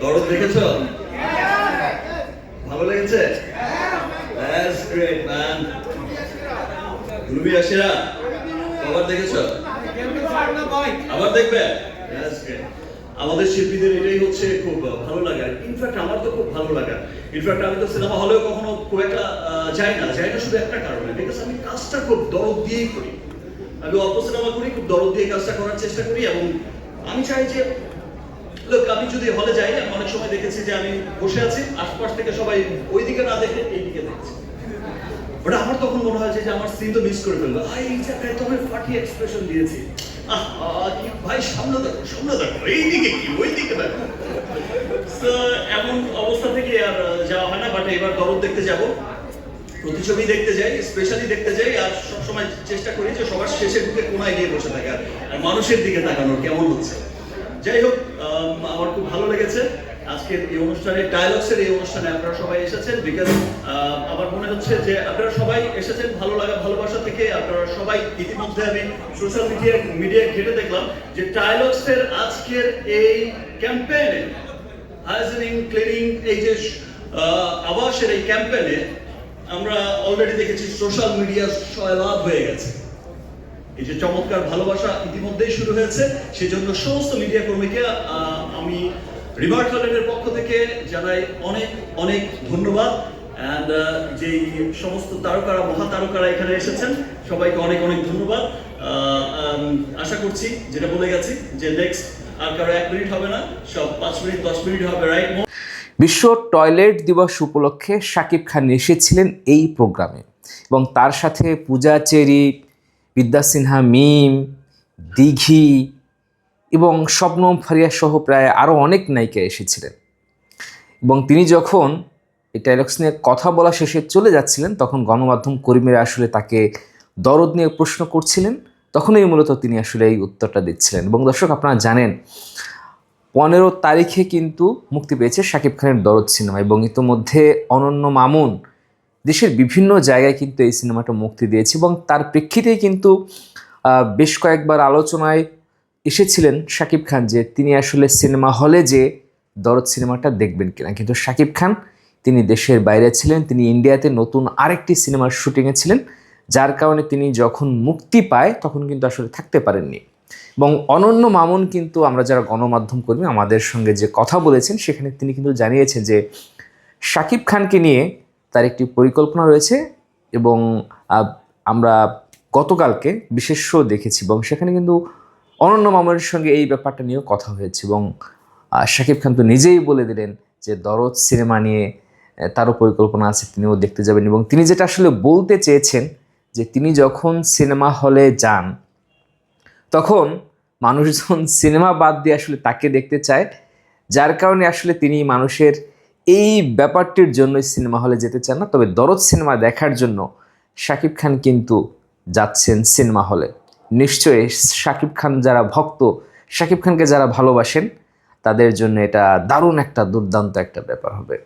দরদ দেখেছ? ভালো লেগেছে. রুবি, আশিরা দেখেছ? আবার দেখবে? আমাদের শিল্পীদের এটাই হচ্ছে খুব ভালো লাগা। ইনফ্যাক্ট আমার তো খুব ভালো লাগা। ইনফ্যাক্ট আমি তো সিনেমা হলেও কখনো খুব একটা যাই না। যাই না শুধু একটা কারণে। বিকজ আমি কাজটা খুব দরদ দিয়েই করি। আমি অল্প সিনেমা করি, খুব দরদ দিয়ে কাজটা করার চেষ্টা করি এবং আমি চাই যে লোক আমি যদি হলে যাই অনেক সময় দেখেছি যে আমি বসে আছি, আশপাশ থেকে সবাই না দেখে দেখছে। ওটা আমার তখন মনে হয় যে আমার সিন তো মিস করে এই জায়গায় তো আমি ফাটি এক্সপ্রেশন দিয়েছি। ভাই, সামনে দেখো সামনে দেখো কি দেখো। এমন অবস্থা থেকে আর যাওয়া হয় না বাট এবার দরদ দেখতে যাব। প্রতিছবি দেখতে যাই স্পেশালি দেখতে যাই, আর সবসময় চেষ্টা করি যে সবার শেষে ঢুকে কোনায় গিয়ে বসে থাকা। আর মানুষের দিকে তাকানোর, কেমন হচ্ছে? যাই হোক আম, আমার খুব ভালো লেগেছে। আজকের এই অনুষ্ঠানে ডায়ালগসের এই অনুষ্ঠানে আপনারা সবাই এসেছেন বিকজ আমার মনে হচ্ছে যে আপনারা সবাই এসেছেন ভালো লাগা ভালোবাসা থেকে। আপনারা সবাই ইতিমধ্যে আমি সোশ্যাল মিডিয়া মিডিয়া ঘেটে দেখলাম যে ডায়ালগসের আজকের এই ক্যাম্পেইনে হাইজেনিং ক্লিনিং এই যে আবাসের এই ক্যাম্পেইনে আমরা অলরেডি দেখেছি সোশ্যাল মিডিয়া সয়লাভ হয়ে গেছে। এই যে চমৎকার ভালোবাসা ইতিমধ্যেই শুরু হয়েছে, সেজন্য সমস্ত মিডিয়া কর্মীকে আমি রিভার টলেনের পক্ষ থেকে জানাই অনেক অনেক ধন্যবাদ। অ্যান্ড যে সমস্ত তারকারা মহা তারকারা এখানে এসেছেন, সবাইকে অনেক অনেক ধন্যবাদ। আশা করছি, যেটা বলে গেছি, যে নেক্সট আর কারও এক মিনিট হবে না, সব পাঁচ মিনিট, দশ মিনিট হবে রাইট বিশ্ব টয়লেট দিবস উপলক্ষে শাকিব খান এসেছিলেন এই প্রোগ্রামে। এবং তার সাথে পূজা চেরি বিদ্যা সিনহা, মিম, দিঘি এবং শবনম ফারিয়া সহ প্রায় আরও অনেক নায়িকা এসেছিলেন। এবং তিনি যখন এই ডায়লগস নিয়ে কথা বলা শেষে চলে যাচ্ছিলেন, তখন গণমাধ্যম কর্মীরা আসলে তাকে দরদ নিয়ে প্রশ্ন করছিলেন। তখনই মূলত তিনি আসলে এই উত্তরটা দিচ্ছিলেন। এবং দর্শক, আপনারা জানেন, পনেরো তারিখে কিন্তু মুক্তি পেয়েছে শাকিব খানের দরদ সিনেমা এবং ইতোমধ্যে অনন্য মামুন দেশের বিভিন্ন জায়গায় কিন্তু এই সিনেমাটা মুক্তি দিয়েছে এবং তার প্রেক্ষিতেই কিন্তু বেশ কয়েকবার আলোচনায় এসেছিলেন শাকিব খান যে তিনি আসলে সিনেমা হলে যে দরদ সিনেমাটা দেখবেন কিনা। কিন্তু শাকিব খান, তিনি দেশের বাইরে ছিলেন, তিনি ইন্ডিয়াতে নতুন আরেকটি সিনেমার শুটিংয়ে ছিলেন, যার কারণে তিনি যখন মুক্তি পায় তখন কিন্তু আসলে থাকতে পারেননি। এবং অনন্য মামুন কিন্তু, আমরা যারা গণমাধ্যম কর্মী, আমাদের সঙ্গে যে কথা বলেছেন, সেখানে তিনি কিন্তু জানিয়েছেন যে শাকিব খানকে নিয়ে তার একটি পরিকল্পনা রয়েছে এবং আমরা গতকালকে বিশেষ শো দেখেছি এবং সেখানে কিন্তু অনন্য মামুনের সঙ্গে এই ব্যাপারটা নিয়েও কথা হয়েছে এবং শাকিব খান তো নিজেই বলে দিলেন যে দরদ সিনেমা নিয়ে তারও পরিকল্পনা আছে, তিনিও দেখতে যাবেন এবং তিনি যেটা আসলে বলতে চেয়েছেন যে তিনি যখন সিনেমা হলে যান, তখন মানুষজন সিনেমা বাদ দিয়ে আসলে তাকে দেখতে চায়, যার কারণে আসলে তিনি মানুষের এই ব্যাপারটির জন্যই সিনেমা হলে যেতে চান না, তবে দরদ সিনেমা দেখার জন্য শাকিব খান কিন্তু যাচ্ছেন সিনেমা হলে। নিশ্চয়ই শাকিব খান যারা ভক্ত, শাকিব খানকে যারা ভালোবাসেন, তাদের জন্য এটা দারুণ একটা দুর্দান্ত একটা ব্যাপার হবে।